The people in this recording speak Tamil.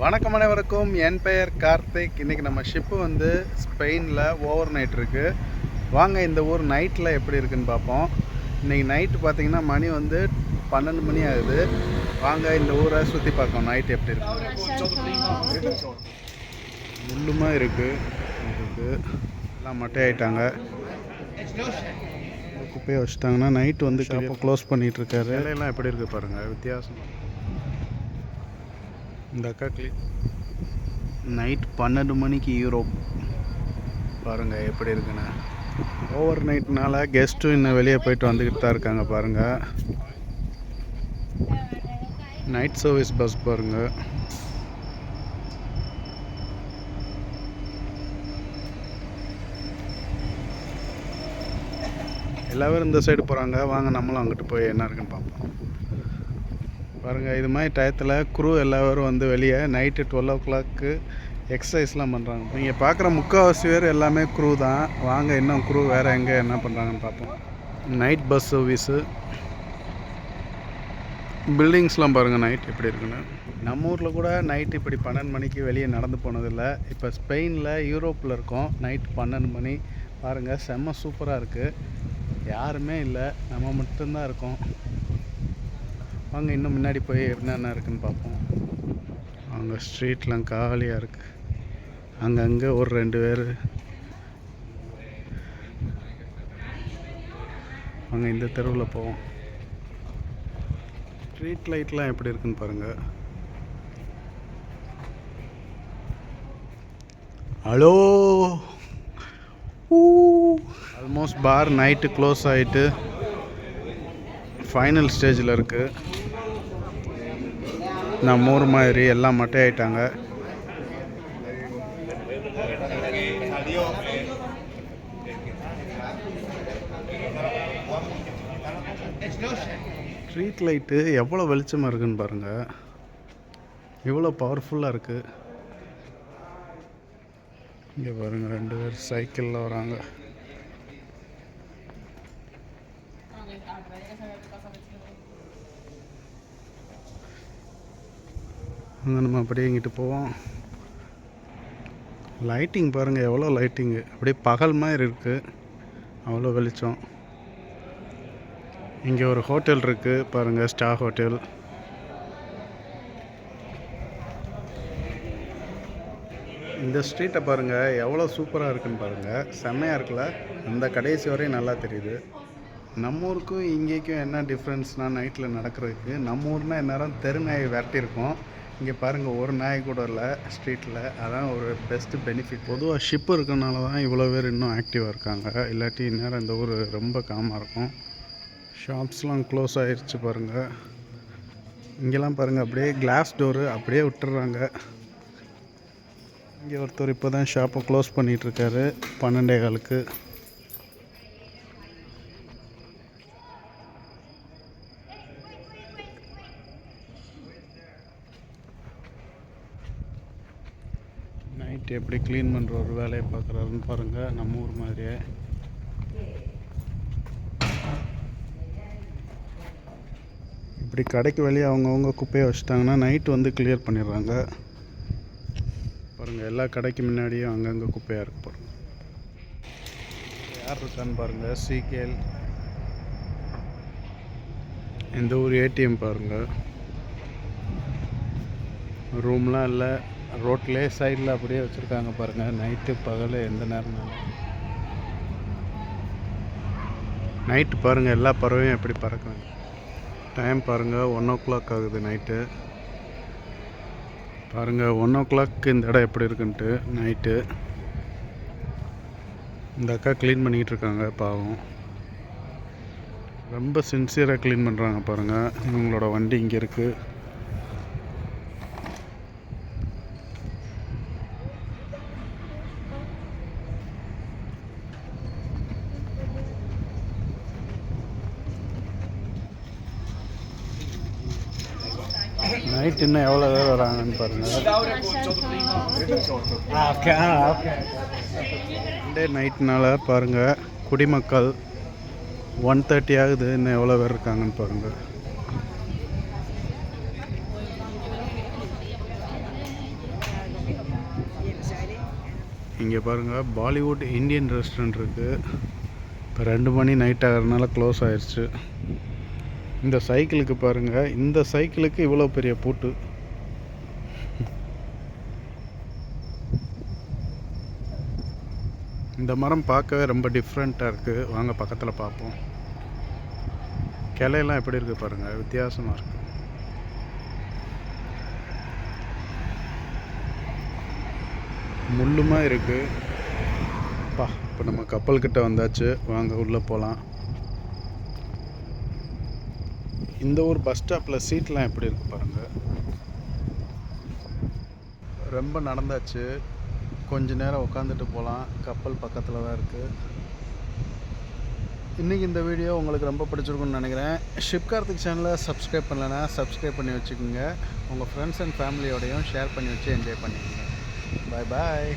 வணக்கம் அனைவருக்கும். என் பெயர் கார்த்திக். இன்றைக்கி நம்ம ஷிப்பு வந்து ஸ்பெயினில் ஓவர் நைட் இருக்குது வாங்க இந்த ஊர் நைட்டில் எப்படி இருக்குன்னு பார்ப்போம். இன்றைக்கி நைட்டு பார்த்தீங்கன்னா மணி வந்து பன்னெண்டு மணி ஆகுது. வாங்க இந்த ஊரை சுற்றி பார்ப்போம் நைட் எப்படி இருக்கு? முள்ளுமா இருக்குது இருக்கு. எல்லாம் மட்டை ஆயிட்டாங்க. குப்பையை வச்சுட்டாங்கன்னா நைட் வந்து க்ளோஸ் பண்ணிட்டு இருக்காரு. வேலையெல்லாம் எப்படி இருக்குது பாருங்கள் வித்தியாசம். இந்த அக்கா கிளி நைட் பன்னெண்டு மணிக்கு யூரோப். பாருங்கள் எப்படி இருக்குன்னு. ஓவர் நைட்னால கெஸ்ட்டும் இன்னும் வெளியே போயிட்டு வந்துக்கிட்டு தான் இருக்காங்க பாருங்கள் நைட் சர்வீஸ் பஸ் பாருங்கள் எல்லாரும் இந்த சைடு போகிறாங்க வாங்க நம்மளும் அங்கிட்டு போய் என்ன இருக்குன்னு பார்ப்போம். பாருங்கள் இது மாதிரி டயத்தில் குரூ எல்லாரும் வந்து வெளியே நைட்டு டுவெல் ஓ கிளாக்கு எக்ஸசைஸ்லாம் பண்ணுறாங்க நீங்கள் பார்க்குற முக்கால்வாசி பேர் எல்லாமே குரூ தான். வாங்க இன்னும் குரூ வேறு எங்கே என்ன பண்ணுறாங்கன்னு பார்ப்போம் நைட் பஸ் சர்வீஸு பில்டிங்ஸ்லாம் பாருங்கள் நைட் எப்படி இருக்குன்னு. நம்ம ஊரில் கூட நைட் இப்படி பன்னெண்டு மணிக்கு வெளியே நடந்து போனதில்லை. இப்போ ஸ்பெயினில் யூரோப்பில் இருக்கோம். நைட் பன்னெண்டு மணி. பாருங்கள் செம்ம சூப்பராக இருக்குது யாருமே இல்லை. நம்ம மட்டும்தான் இருக்கோம். வாங்க இன்னும் முன்னாடி போய் என்னென்ன இருக்குன்னு பார்ப்போம். அங்கே ஸ்ட்ரீட்லாம் காலியாக இருக்குது அங்கங்கே ஒரு ரெண்டு பேர். அங்கே இந்த தெருவில் போவோம். ஸ்ட்ரீட் லைட்லாம் எப்படி இருக்குன்னு பாருங்கள் hello. Almost bar night close ஆகிட்டு ஃபைனல் ஸ்டேஜில் இருக்குது நம்ம ஊர் மாதிரி எல்லாம் மட்டையாயிட்டாங்க. ஸ்ட்ரீட் லைட்டு எவ்வளோ வெளிச்சமாக இருக்குன்னு பாருங்கள் எவ்வளோ பவர்ஃபுல்லாக இருக்குது இங்கே பாருங்கள் ரெண்டு பேர் சைக்கிளில் வராங்க. அங்கே நம்ம அப்படியே இங்கிட்டு போவோம். லைட்டிங் பாருங்கள் எவ்வளோ லைட்டிங்கு அப்படியே பகல் மாதிரி இருக்குது அவ்வளோ வெளிச்சம். இங்கே ஒரு ஹோட்டல் இருக்குது பாருங்கள் ஸ்டார் ஹோட்டல் இந்த ஸ்ட்ரீட்டை பாருங்கள் எவ்வளோ சூப்பராக இருக்குன்னு பாருங்கள் செம்மையாக இருக்குல்ல? அந்த கடைசி வரையும் நல்லா தெரியுது. நம்ம ஊருக்கும் இங்கேக்கும் என்ன டிஃப்ரென்ஸ்னால் நைட்டில் நடக்கிறதுக்கு? நம்ம ஊர்னால் இந்நேரம் தெரு நாய் விரட்டியிருக்கோம். இங்கே பாருங்கள் ஒரு நாய் கூட இல்லை ஸ்ட்ரீட்டில் அதான் ஒரு பெஸ்ட்டு பெனிஃபிட் பொதுவாக ஷிப் இருக்கனால தான் இவ்வளோ பேர் இன்னும் ஆக்டிவாக இருக்காங்க. இல்லாட்டி இந்நேரம் இந்த ஊர் ரொம்ப காமாக இருக்கும். ஷாப்ஸ்லாம் க்ளோஸ் ஆகிருச்சு பாருங்கள் இங்கெல்லாம் பாருங்கள் அப்படியே கிளாஸ் டோரு அப்படியே விட்டுறாங்க. இங்கே ஒருத்தர் இப்போ தான் ஷாப்பை க்ளோஸ் பண்ணிகிட்ருக்காரு பன்னெண்டே காலுக்கு. நைட் எப்படி க்ளீன் பண்ணுற ஒரு வேலையை பார்க்குறாருன்னு பாருங்கள் நம்ம ஊர் மாதிரியே. இப்படி கடைக்கு வெளியே அவங்கவுங்க குப்பையை வச்சுட்டாங்கன்னா நைட் வந்து கிளியர் பண்ணிடுறாங்க. பாருங்கள் எல்லா கடைக்கு முன்னாடியும் அங்கங்கே குப்பையாக இருக்கு பாருங்கள் யார் இருக்கான்னு பாருங்கள் சிகேல். இந்த ஊர் ஏடிஎம் பாருங்கள் ரூம்லாம் இல்லை. ரோட்லேயே சைடில் அப்படியே வச்சுருக்காங்க பாருங்கள் நைட்டு பகல் எந்த நேரம் நைட்டு பாருங்கள் எல்லா பறவையும் எப்படி பறக்குறாங்க டைம் பாருங்கள் ஒன் ஓ கிளாக் ஆகுது நைட்டு. பாருங்கள் ஒன் ஓ கிளாக் இந்த இடம் எப்படி இருக்குன்ட்டு நைட்டு. இந்த அக்கா க்ளீன் பண்ணிக்கிட்டு இருக்காங்க பாவம். ரொம்ப சின்சியராக க்ளீன் பண்ணுறாங்க பாருங்கள் இவங்களோட வண்டி இங்கே இருக்குது நைட் இன்னும் எவ்வளோ பேர் வராங்கன்னு பாருங்கள் டே நைட்னால பாருங்கள் குடிமக்கள் ஒன் தேர்ட்டி ஆகுது இன்னும் எவ்வளோ பேர் இருக்காங்கன்னு பாருங்கள் இங்கே பாருங்கள் பாலிவுட் இந்தியன் ரெஸ்டாரண்ட் இருக்குது இப்போ ரெண்டு மணி நைட் ஆகிறதுனால க்ளோஸ் ஆயிடுச்சு இந்த சைக்கிளுக்கு பாருங்கள் இந்த சைக்கிளுக்கு இவ்வளோ பெரிய பூட்டு. இந்த மரம் பார்க்கவே ரொம்ப டிஃப்ரெண்ட்டாக இருக்குது வாங்க பக்கத்தில் பார்ப்போம். கிளையெல்லாம் எப்படி இருக்குது பாருங்கள் வித்தியாசமாக இருக்குது முள்ளுமாக இருக்குது பா இப்போ நம்ம கப்பல்கிட்ட வந்தாச்சு. வாங்க உள்ளே போகலாம் இந்த ஊர் பஸ் ஸ்டாப்பில் சீட்லாம் எப்படி இருக்குது பாருங்கள் ரொம்ப நடந்தாச்சு. கொஞ்ச நேரம் உட்காந்துட்டு போகலாம். கப்பல் பக்கத்தில் தான் இருக்குது இன்றைக்கி இந்த வீடியோ உங்களுக்கு ரொம்ப பிடிச்சிருக்குன்னு நினைக்கிறேன். ஷிப் கார்த்திக் சேனலை சப்ஸ்கிரைப் பண்ணலைன்னா சப்ஸ்கிரைப் பண்ணி வச்சுக்கோங்க. உங்கள் ஃப்ரெண்ட்ஸ் அண்ட் ஃபேமிலியோடையும் ஷேர் பண்ணி வச்சு என்ஜாய் பண்ணிக்கோங்க. பாய் பாய்